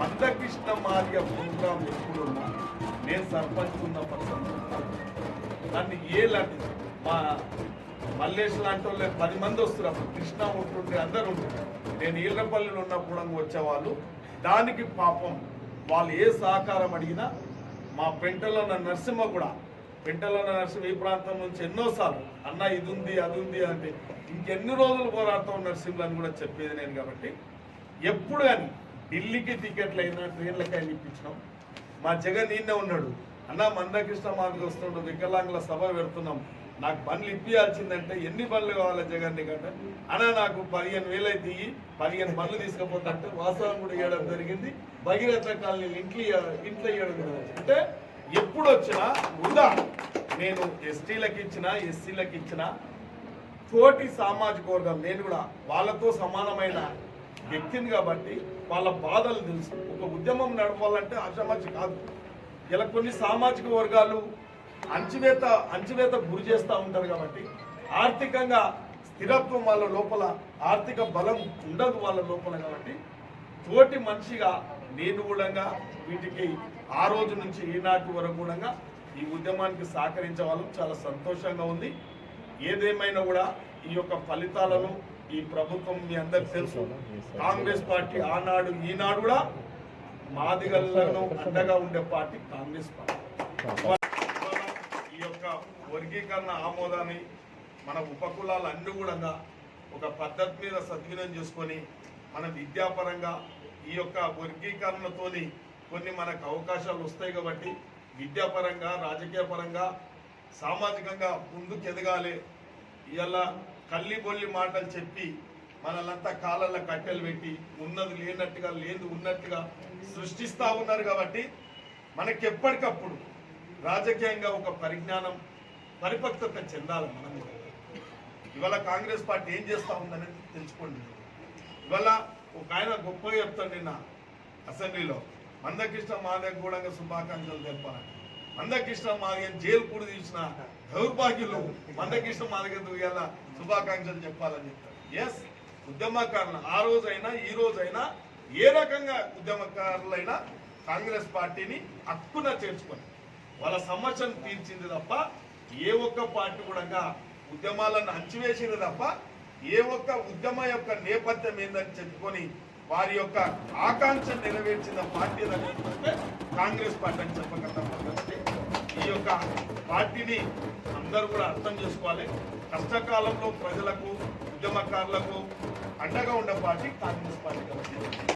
Mandakrishna మార్య programme ఎప్పుడు నేను సర్పంచ్ ఉన్న పర్సన్ నన్ను ఏ లాంటి మా మల్లేష్ లాంటి వాళ్ళు పది మంది వస్తారు అప్పుడు. కృష్ణ ఉంటుండే అందరు ఉంటుండే. నేను ఈళ్ళపల్లిలో ఉన్నప్పుడు వచ్చేవాళ్ళు. దానికి పాపం వాళ్ళు ఏ సహకారం అడిగినా మా పెంటలో ఉన్న నరసింహ కూడా పెంటలో ఉన్న నరసింహ ఈ ప్రాంతం నుంచి ఎన్నోసార్లు అన్న ఇది ఉంది అది ఉంది అంటే ఇంకెన్ని రోజులు పోరాడతాం నరసింహులు అని కూడా చెప్పేది నేను కాబట్టి ఎప్పుడు కానీ ఢిల్లీకి టికెట్లు అయినా ట్రైన్లకైనా ఇప్పించినాం. మా జగన్ నిన్నే ఉన్నాడు. అన్న మందకృష్ణ మాకు వస్తుండు వికలాంగుల సభ పెడుతున్నాం. నాకు బండ్లు ఇప్పియాల్సిందంటే ఎన్ని బండ్లు కావాలి జగన్ నీకంటే? అన్న నాకు పదిహేను వేలు అయితే ఇయ్యి, పదిహేను బండ్లు తీసుకుపోతా అంటే వాస్తవం కూడా ఇవ్వడం జరిగింది. భగీరథ కాలనీ ఇంట్లో ఇంట్లో ఇవ్వడం జరిగింది. అంటే ఎప్పుడు వచ్చినా ఉందా? నేను ఎస్టీలకు ఇచ్చినా ఎస్సీలకు ఇచ్చినా తోటి సామాజిక వర్గం నేను కూడా వాళ్ళతో సమానమైన వ్యక్తిని కాబట్టి వాళ్ళ బాధలు తెలుసు. ఒక ఉద్యమం నడపాలంటే ఆషామాషి కాదు. ఇలా కొన్ని సామాజిక వర్గాలు అంచువేత అంచువేత గురి చేస్తూ ఉంటారు కాబట్టి ఆర్థికంగా స్థిరత్వం వాళ్ళ లోపల ఆర్థిక బలం ఉండదు వాళ్ళ లోపల కాబట్టి తోటి మనిషిగా నేను కూడా వీటికి ఆ రోజు నుంచి ఈనాటి వరకు కూడా ఈ ఉద్యమానికి సహకరించే వాళ్ళు. చాలా సంతోషంగా ఉంది. ఏదేమైనా కూడా ఈ యొక్క ఫలితాలను ఈ ప్రభుత్వం మీ అందరికి తెలుసు. కాంగ్రెస్ పార్టీ ఆనాడు ఈనాడు కూడా మాదిగలను అండగా ఉండే పార్టీ కాంగ్రెస్ పార్టీ. ఈ యొక్క వర్గీకరణ ఆమోదాన్ని మన ఉపకులాలు అన్ని కూడా ఒక పద్ధతి మీద సద్వినియోగం చేసుకొని మన విద్యాపరంగా ఈ యొక్క వర్గీకరణతోని కొన్ని మనకు అవకాశాలు వస్తాయి కాబట్టి విద్యాపరంగా రాజకీయ పరంగా సామాజికంగా ముందుకు ఎదగాలి ఇలా కల్లి బొల్లి మాటలు చెప్పి మనలంతా కాళ్ళల్లో కట్టెలు పెట్టి ఉన్నది లేనట్టుగా లేదు ఉన్నట్టుగా సృష్టిస్తూ ఉన్నారు కాబట్టి మనకి ఎప్పటికప్పుడు రాజకీయంగా ఒక పరిజ్ఞానం పరిపక్వత చెందాలి మనం ఇవాళ కాంగ్రెస్ పార్టీ ఏం చేస్తూ ఉందనేది తెలుసుకోండి. ఇవాళ ఒక ఆయన గొప్పగా చెప్తాడు నిన్న అసెంబ్లీలో మందకృష్ణ మాదే కూడా శుభాకాంక్షలు తెలపాలంటే మందకృష్ణ మాదయ్య జైలు కూడా తీసిన దౌర్భాగ్యులు మందకృష్ణ మాదయ్య ఇవాళ శుభాకాంక్షలు చెప్పాలని చెప్తారు ఎస్ ఉద్యమకారులు ఆ రోజైనా ఈ రోజైనా ఏ రకంగా ఉద్యమకారులైనా కాంగ్రెస్ పార్టీని హక్కున చేర్చుకొని వాళ్ళ సమస్యను తీర్చింది తప్ప ఏ ఒక్క పార్టీ కూడా ఉద్యమాలను అంచివేసింది తప్ప ఏ ఒక్క ఉద్యమ యొక్క నేపథ్యం ఏందని చెప్పుకొని వారి యొక్క ఆకాంక్ష నెరవేర్చిన పార్టీ కాంగ్రెస్ పార్టీ అని చెప్పగలుగుతాం. యొక్క పార్టీని అందరూ కూడా అర్థం చేసుకోవాలి. కష్టకాలంలో ప్రజలకు ఉద్యమకారులకు అండగా ఉండే పార్టీ కాంగ్రెస్ పార్టీ. కాబట్టి